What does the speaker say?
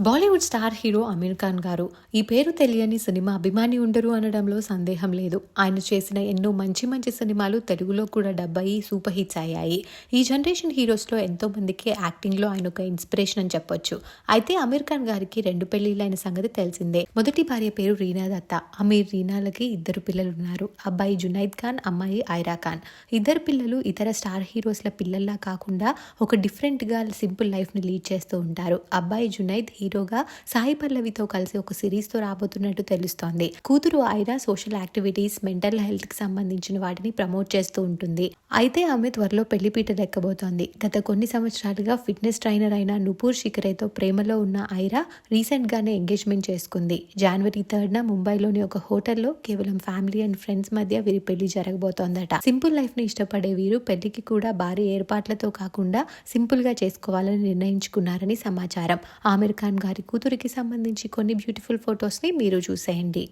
Bollywood star hero Aamir Khan గారు ఈ పేరు తెలియని సినిమా అభిమాని ఉండరు అనడంలో సందేహం లేదు. ఆయన చేసిన ఎన్నో మంచి మంచి సినిమాలు తెలుగులో కూడా డబ్బయి సూపర్ హిట్స్ అయ్యాయి. ఈ జనరేషన్ హీరోస్లో ఎంతో మందికి యాక్టింగ్లో ఆయన ఒక ఇన్స్పిరేషన్ అని చెప్పొచ్చు. అయితే అమీర్ ఖాన్ గారికి రెండు పెళ్ళిళ్ళైన సంగతి తెలిసిందే. మొదటి భార్య పేరు రీనా దత్త. అమీర్ రీనాలకి ఇద్దరు పిల్లలు ఉన్నారు అబ్బాయి జునైద్ ఖాన్ అమ్మాయి ఐరా ఖాన్. ఇద్దరు పిల్లలు ఇతర స్టార్ హీరోస్ల పిల్లల్లా కాకుండా ఒక డిఫరెంట్గా సింపుల్ లైఫ్ని లీడ్ చేస్తూ ఉంటారు. అబ్బాయి జునైద్ హీరోగా సాయి పల్లవితో కలిసి ఒక సిరీస్తో రాబోతున్నట్టు తెలుస్తోంది. కూతురు ఐరా సోషల్ యాక్టివిటీస్ మెంటల్ హెల్త్కి సంబంధించిన వాటిని ప్రమోట్ చేస్తూ ఉంటుంది. అయితే ఆమె త్వరలో పెళ్ళిపీట లెక్కబోతోంది గత కొన్ని సంవత్సరాలుగా ఫిట్నెస్ ట్రైనర్ అయిన నుపూర్ శిఖరేతో ప్రేమలో ఉన్న ఐరా రీసెంట్ గానే ఎంగేజ్మెంట్ చేసుకుంది. జనవరి థర్డ్ న ముంబైలోని ఒక హోటల్లో కేవలం ఫ్యామిలీ అండ్ ఫ్రెండ్స్ మధ్య వీరి పెళ్ళి జరగబోతోందట. సింపుల్ లైఫ్ని ఇష్టపడే వీరు పెళ్ళికి కూడా భారీ ఏర్పాట్లతో కాకుండా సింపుల్గా చేసుకోవాలని నిర్ణయించుకున్నారని సమాచారం. ఆమిర్ ఖాన్ గారి కూతురికి సంబంధించి కొన్ని బ్యూటిఫుల్ ఫొటోస్ని మీరు చూసేయండి.